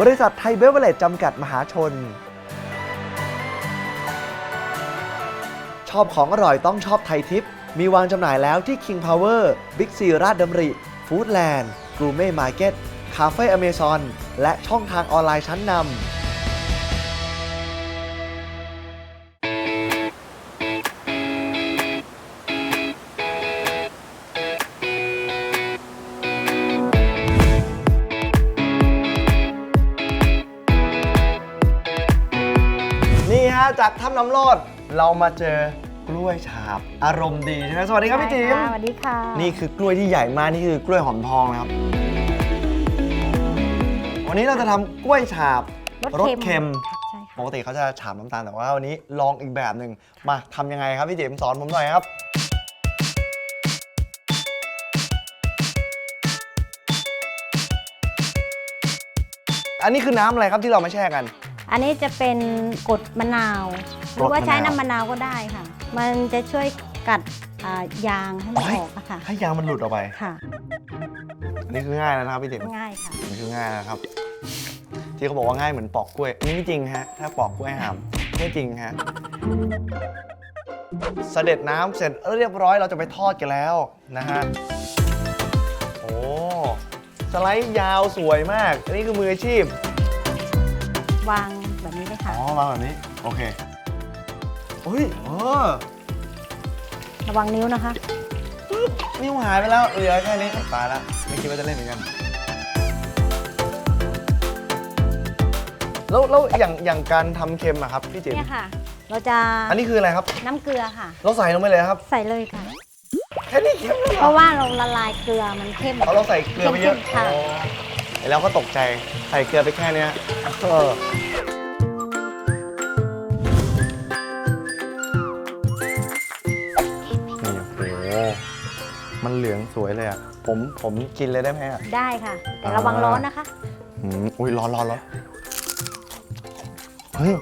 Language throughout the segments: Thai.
บริษัทไทยเบเวอร์เลจจำกัดมหาชน ชอบของอร่อยต้องชอบไทยทิป มีวางจำหน่ายแล้วที่ King Power Big C ราชดำริ Foodland g o u r m e t Market คาเฟ่อเมซอนและช่องทางออนไลน์ชั้นนำ จากถ้ำน้ำรอด เรามาเจอกล้วยฉาบ อารมณ์ดีใช่ไหมสวัสดีครับพี่จิ๋มค่ะสวัสดีค่ะ นี่คือกล้วยที่ใหญ่มาก นี่คือกล้วยหอมทองนะครับ วันนี้เราจะทำกล้วยฉาบรสเค็ม ใช่ปค่ะกติเขาจะฉาบน้ำตาลแต่ว่าวันนี้ลองอีกแบบหนึ่งมาทำยังไงครับพี่จิ๋มสอนผมหน่อยครับ อันนี้คือน้ำอะไรครับที่เรามาแช่กัน อันนี้จะเป็นกรดมะนาวหรือว่าใช้กรดมะนาวน้ำมะนาวก็ได้ค่ะ มันจะช่วยกัดอ่ายางให้มันโอ้ยออกอะค่ะให้ยางมันหลุดออกไป ค่ะอันนี้คือง่ายแล้วนะครับพี่จิ๋มง่ายค่ะอันนี้คือง่ายนะครับ ที่เขาบอกว่าง่ายเหมือนปอกกล้วยอันนี้ไม่จริงฮะ ถ้าปอกกล้วยหามไม่จริงฮะ เสด็จน้ำเสร็จเรียบร้อยเราจะไปทอดกันแล้วนะฮะ โอ้ สไลด์ยาวสวยมาก อันนี้คือมืออาชีพ วาง แบบนี้เลยอ๋ค่ะอวางแบบนี้ โอเคอุ้ยเออระวังนิ้วนะคะ นิ้วหายไปแล้วเหลือแค่นี้ตายแล้วไม่คิดว่าจะเล่นเหมือนกัน แล้วแล้วอย่างอย่างการทำเค็มอะครับพี่จิ๋มเนี่ยค่ะ เราจะอันนี้คืออะไรครับ น้ำเกลือค่ะ เราใส่ลงไปเลยครับ ใส่เลยค่ะ แค่นี้เค็มเลยเหเพรอราะว่าเราละลายเกลือมันเข้ม เอาเราใส่เกลือไปเยอะเข้มๆค่ะ อ๋อไอ้เราก็ตกใจใส่เกลือไปแค่เนี้ยเออ มันเหลืองสวยเลยอะ ผมผมกินเลยได้ไหมอะ ได้ค่ะ แต่ระวังร้อนนะคะ อืมอุ้ยร้อนร้อนร้อนเฮ้ย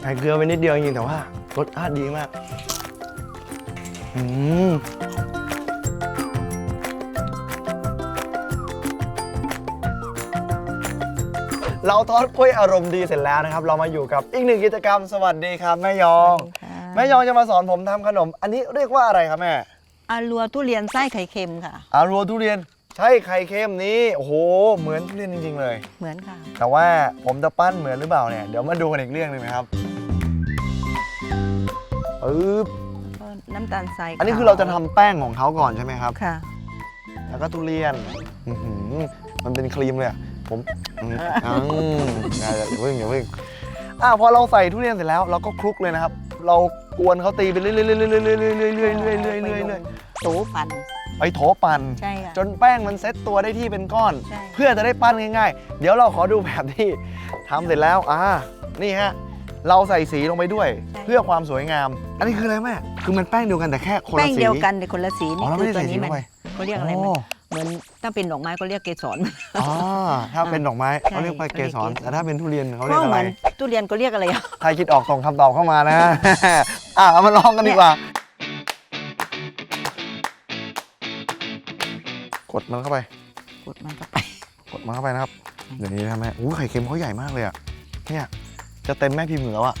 ใส่เกลือไปนิดเดียวจริงๆแต่ว่ารสชาติดีมาก อืมเราทอดกล้วยอารมณ์ดีเสร็จแล้วนะครับ เรามาอยู่กับอีกหนึ่งกิจกรรมสวัสดีครับแม่ยอง แม่ยองจะมาสอนผมทำขนม อันนี้เรียกว่าอะไรครับแม่ อารัวทุเรียนไส้ไข่เค็มค่ะ อารัวทุเรียนใช่ไข่เค็มนี้โอ้โหเหมือนทุเรียนจริงๆเลย เหมือนค่ะ แต่ว่าผมจะปั้นเหมือนหรือเปล่าเนี่ยเดี๋ยวมาดูกันอีกเรื่องหนึงนะครับปึ๊บก็น้ำตาลทรายอันนี้คือเราจะทำแป้งของเขาก่อนใช่ไหมครับ ค่ะ แล้วก็ทุเรียนอื้อหือมันเป็นครีมเลยอะผมอืมอืมอย่าอย่าเพิ่งอย่าเพิ่งอะพอเราใส่ทุเรียนเสร็จแล้วเราก็คลุกเลยนะครับ เรา กวนเขาตีไปเรื่อยๆเรื่อยๆเรื่อยๆเรื่อยๆเรื่อยๆเรื่อยๆเรื่อยๆเรื่อยๆเรื่อยๆเรื่อยโตฟัน ๆไปโถปั่น ใช่ค่ะ จนแป้งมันเซ็ตตัวได้ที่เป็นก้อน ใช่ เพื่อจะได้ปั้นง่ายๆ เดี๋ยวเราขอดูแบบที่ทำเสร็จแล้วอ่านี่ฮะ เราใส่สีลงไปด้วย เพื่อความสวยงาม อันนี้คืออะไรแม่คือมันแป้งเดียวกันแต่แค่คนแป้ละงสีเดียวกันแต่คนละสีอ๋อนี่เราไม่คือได้ตัวใส่สีนี้ลมันงไปเขาเรียกอะไรอ๋มันอเหมือนถ้าเป็นดอกไม้ก็เรียกเกสร อ๋อถ้าเป็นดอกไม้ใช่เขาเรียกว่าเกสรเขาเรียกเกสรแต่ถ้าเป็นทุเรียนเขาก็เรียกอะเหไร มือนทุเรียนก็เรียกอะไรอะใครคิดออกส่งคำตอบเข้ามานะ อะเอามาลองกันดีกว่า กดมันเข้าไป กดมันเข้าไปกดมันเข้าไปนะครับเดี๋ยวนี้นะแม่อู้ไข่เค็มเขาใหญ่มากเลยอะเนี่ยจะเต็มแม่พิมพ์อยู่แล้วอะ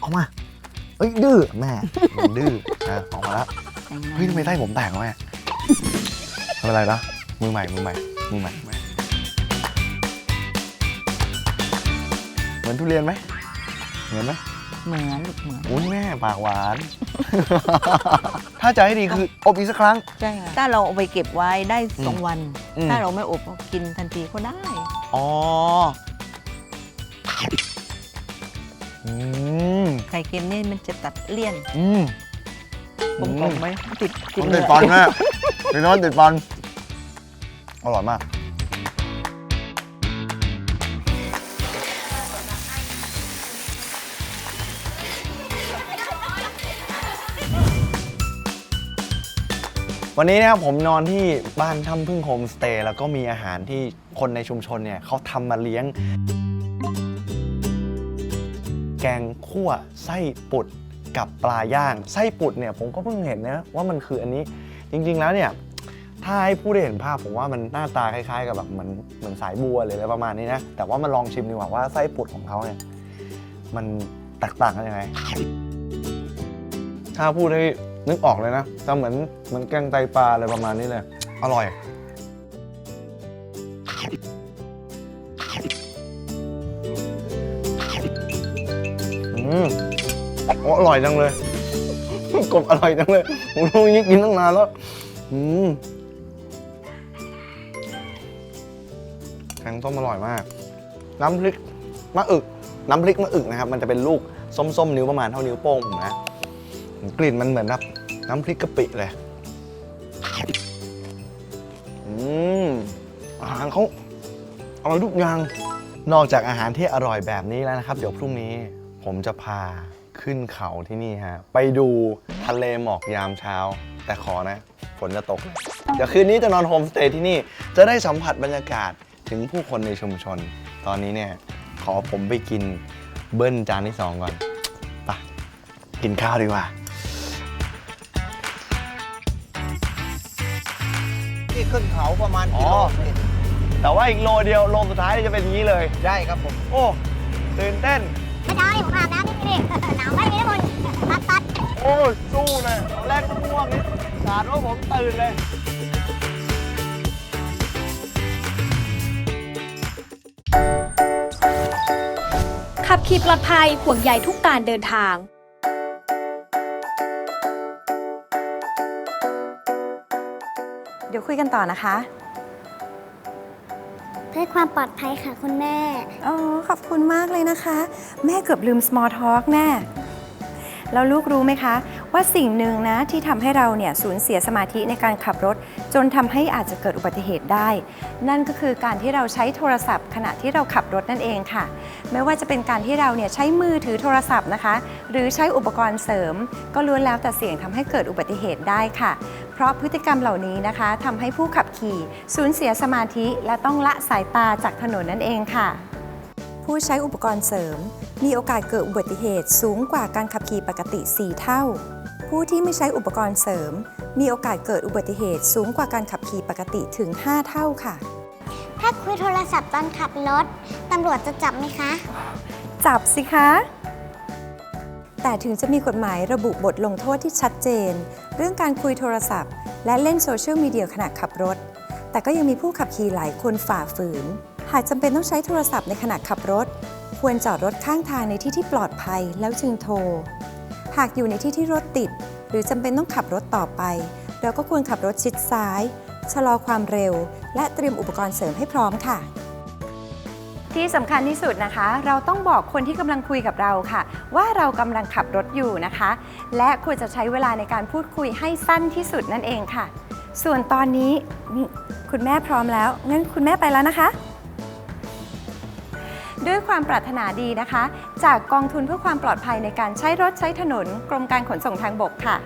เอามาเอ้ยดื้อแม่มันดื้ออะออกมาแล้วเฮ้ยทำไมไส้ผมแตกวะแม่ไม่เป็นไรนะมือใหม่มือใหม่มือใหม่มือใหม่เหมือนทุเรียนไหมเหมือนไหม เหมือนลูกเหมือน อุ้ยแม่ปากหวาน ถ้าจะให้ดีคืออบอีกสักครั้ง ใช่ค่ะ ถ้าเราเอาไปเก็บไว้ได้สองอืมวัน อืม ถ้าเราไม่อบก็กินทันทีก็ได้ อ๋ออืมไข่เค็มนี่มันจะตัดเลี่ยนอืมกลมๆไหมติดผมเหติงืดอกฟันแม่พี่โน้ตติดฟันอร่อยมาก วันนี้นะครับผมนอนที่บ้านถ้ำพึ่งโฮมสเตย์แล้วก็มีอาหารที่คนในชุมชนเนี่ยเขาทำมาเลี้ยง แกงคั่วไส้ปุดกับปลาย่าง ไส้ปุดเนี่ยผมก็เพิ่งเห็นนะว่ามันคืออันนี้จริงๆแล้วเนี่ยถ้าให้ผู้ได้เห็นภาพผมว่ามันหน้าตาคล้ายๆ กับแบบเหมือนเหมือนสายบัวเลยอะไรประมาณนี้นะ แต่ว่ามาลองชิมดีกว่าว่าไส้ปุดของเขาเนี่ยมันแตกต่างกันยังไงถ้าพูดให้ นึกออกเลยนะจะเหมือนเหมือนแกงไตปลาอะไรประมาณนี้เลย อร่อย อืมอร่อยจังเลย กบอร่อยจังเลยผมรู้ยิ่งกินตั้งนานแล้ว อืมแกงส้มอร่อยมาก น้ำพริกมะอึก น้ำพริกมะอึกนะครับ มันจะเป็นลูกส้มๆ นิ้วประมาณเท่านิ้วโป้งผมนะ กลิ่นมันเหมือนแบบ น้ำพริกกะปิเลย อืม อาหารเขาอร่อยทุกอย่าง นอกจากอาหารที่อร่อยแบบนี้แล้วนะครับ เดี๋ยวพรุ่งนี้ผมจะพาขึ้นเขาที่นี่ฮะ ไปดูทะเลหมอกยามเช้า แต่ขอนะฝนจะตก เดี๋ยวคืนนี้จะนอนโฮมสเตย์ที่นี่ จะได้สัมผัสบรรยากาศถึงผู้คนในชุมชน ตอนนี้เนี่ย ขอผมไปกินเบิ้ลจานที่สองก่อน ไป กินข้าวดีกว่า ขึ้นเขาประมาณอ๋กิอโลเมตรแต่ว่าอีกโลเดียวโลสุดท้ายจะเป็นอย่างนี้เลย ได้ครับผมโอ้ตื่นเต้น ไม่ได้ผมอาบน้ำนี่นี่หนาวไม่มีน้ำมนต์ตัดตัดโอ้ยสู้เลยตอนแรกก็ง่วงนิดสาดว่าผมตื่นเลย ขับขี่ปลอดภัยห่วงใยทุกการเดินทาง เดี๋ยวคุยกันต่อนะคะ เพื่อความปลอดภัยค่ะคุณแม่ อ๋อ ขอบคุณมากเลยนะคะ แม่เกือบลืม small talk แน่ แล้วลูกรู้ไหมคะ ว่าสิ่งหนึ่งนะที่ทำให้เราเนี่ยสูญเสียสมาธิในการขับรถ จนทำให้อาจจะเกิดอุบัติเหตุได้ นั่นก็คือการที่เราใช้โทรศัพท์ ขณะที่เราขับรถนั่นเองค่ะ ไม่ว่าจะเป็นการที่เราเนี่ยใช้มือถือโทรศัพท์นะคะ หรือใช้อุปกรณ์เสริม ก็ล้วนแล้วแต่เสี่ยงทำให้เกิดอุบัติเหตุได้ค่ะ เพราะพฤติกรรมเหล่านี้นะคะทำให้ผู้ขับขี่สูญเสียสมาธิและต้องละสายตาจากถนนนั่นเองค่ะ ผู้ใช้อุปกรณ์เสริม มีโอกาสเกิดอุบัติเหตุสูงกว่าการขับขี่ปกติ 4 เท่า ผู้ที่ไม่ใช้อุปกรณ์เสริม มีโอกาสเกิดอุบัติเหตุสูงกว่าการขับขี่ปกติถึง 5 เท่าค่ะ ถ้าคุยโทรศัพท์ตอนขับรถตำรวจจะจับไหมคะ จับสิคะ แต่ถึงจะมีกฎหมายระบุบทลงโทษที่ชัดเจน เรื่องการคุยโทรศัพท์ และเล่นโซเชียลมีเดียขณะขับรถ แต่ก็ยังมีผู้ขับขี่หลายคนฝ่าฝืน หากจำเป็นต้องใช้โทรศัพท์ในขณะขับรถ ควรจอดรถข้างทางในที่ที่ปลอดภัยแล้วจึงโทร หากอยู่ในที่ที่รถติด หรือจำเป็นต้องขับรถต่อไป เราก็ควรขับรถชิดซ้าย ชะลอความเร็ว และเตรียมอุปกรณ์เสริมให้พร้อมค่ะ ที่สำคัญที่สุดนะคะ เราต้องบอกคนที่กำลังคุยกับเราค่ะ ว่าเรากำลังขับรถอยู่นะคะ และควรจะใช้เวลาในการพูดคุยให้สั้นที่สุดนั่นเองค่ะ ส่วนตอนนี้นี่คุณแม่พร้อมแล้วงั้นคุณแม่ไปแล้วนะคะ ด้วยความปรารถนาดีนะคะ จากกองทุนเพื่อความปลอดภัยในการใช้รถใช้ถนน กรมการขนส่งทางบกค่ะ